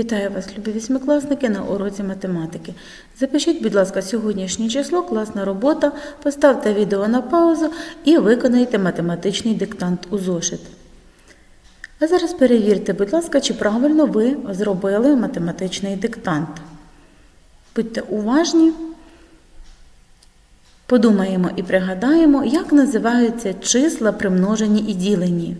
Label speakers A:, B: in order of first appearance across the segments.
A: Вітаю вас, любі вісьмикласники, на уроці математики. Запишіть, будь ласка, сьогоднішнє число, класна робота, поставте відео на паузу і виконайте математичний диктант у зошит. А зараз перевірте, будь ласка, чи правильно ви зробили математичний диктант. Будьте уважні. Подумаємо і пригадаємо, як називаються числа примножені і ділені.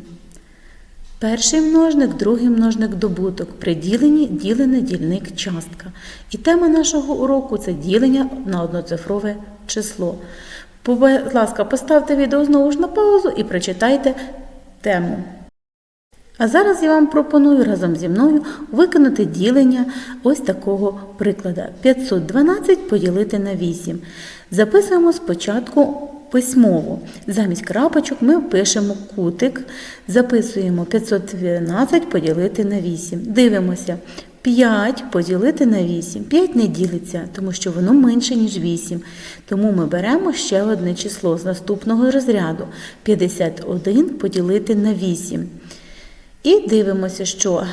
A: Перший множник, другий множник добуток, при діленні ділене дільник частка. І тема нашого уроку це ділення на одноцифрове число. Будь ласка, поставте відео знову ж на паузу і прочитайте тему. А зараз я вам пропоную разом зі мною виконати ділення ось такого прикладу. 512 поділити на 8. Записуємо спочатку письмово. Замість крапочок ми пишемо кутик, записуємо 512 поділити на 8. Дивимося. 5 поділити на 8. 5 не ділиться, тому що воно менше, ніж 8. Тому ми беремо ще одне число з наступного розряду. 51 поділити на 8. І дивимося, що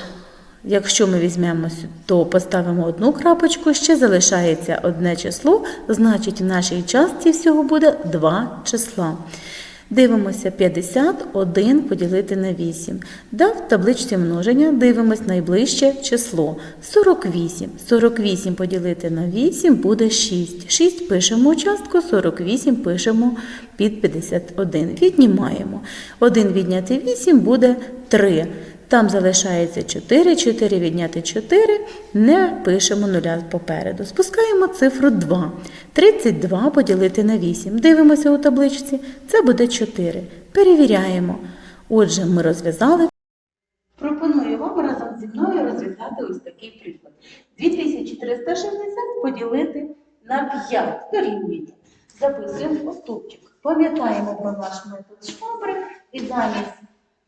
A: якщо ми візьмемо, то поставимо одну крапочку, ще залишається одне число, значить в нашій частці всього буде два числа. Дивимося 51 поділити на 8. Дав в табличці множення, дивимось найближче число 48. 48 поділити на 8 буде 6. 6 пишемо частку, 48 пишемо під 51. Віднімаємо. 1 відняти 8 буде 3. Там залишається 4, 4 відняти 4, не пишемо нуля попереду. Спускаємо цифру 2. 32 поділити на 8. Дивимося у табличці, це буде 4. Перевіряємо. Отже, ми розв'язали. Пропоную вам разом зі мною розв'язати ось такий приклад. 2460 поділити на 5 дорівнює. Записуємо у стовпчик. Пам'ятаємо про наш метод швабри і замість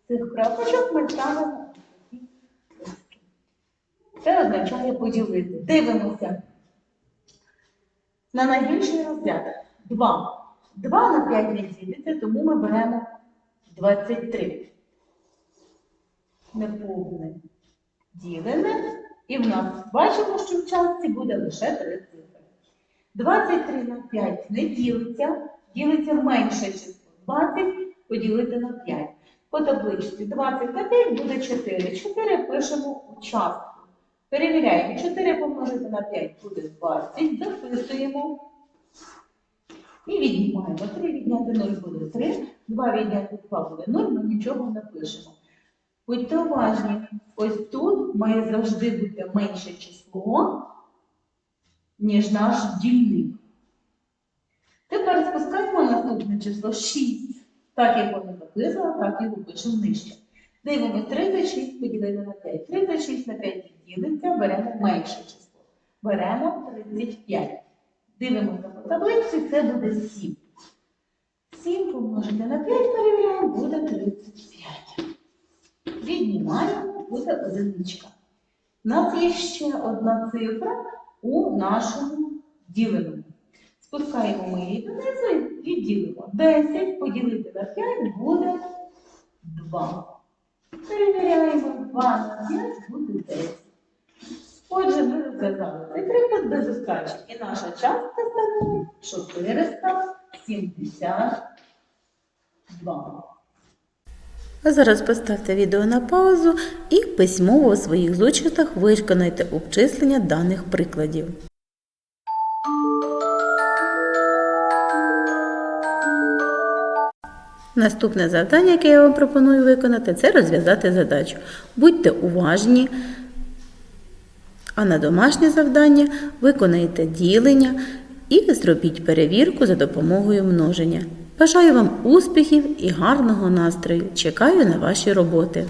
A: цих крапочок ми ставимо. Це означає поділити. Дивимося на найбільший розряд. 2. 2 на 5 не ділиться, тому ми беремо 23. Неповне ділене. І в нас бачимо, що в частці буде лише 3 цифри. 23 на 5 не ділиться, ділиться менше число. 20 поділити на 5. По табличці 20 на 5 буде 4. 4 пишемо у частку. Перевіряємо. 4 помножити на 5 буде 20. Записуємо. І віднімаємо. 3 відняти 0 буде 3. 2 відняти 2 буде 0. Ми нічого не пишемо. Будьте уважні. Ось тут має завжди бути менше число, ніж наш дільник. Тепер спускаємо наступне число 6. Так як воно написано, так його пишемо нижче. Дивимось 36 поділити на 5. 36 на 5 ділиться, беремо менше число. Беремо 35. Дивимося по таблиці, це буде 7. 7 помножити на 5, перевіряємо, буде 35. Віднімаємо, буде одиничка. У нас є ще одна цифра у нашому діленому. Спускаємо ми її донизу і ділимо. 10 поділити на 5 буде 2. Перевіряємо 2 на 5 буде 10. Отже, ми розв'язали цей приклад без ускачень. І наша частка становить 472. А зараз поставте відео на паузу і письмово у своїх зочитах виконайте обчислення даних прикладів. Наступне завдання, яке я вам пропоную виконати, це розв'язати задачу. Будьте уважні, а на домашнє завдання виконайте ділення і зробіть перевірку за допомогою множення. Бажаю вам успіхів і гарного настрою. Чекаю на ваші роботи.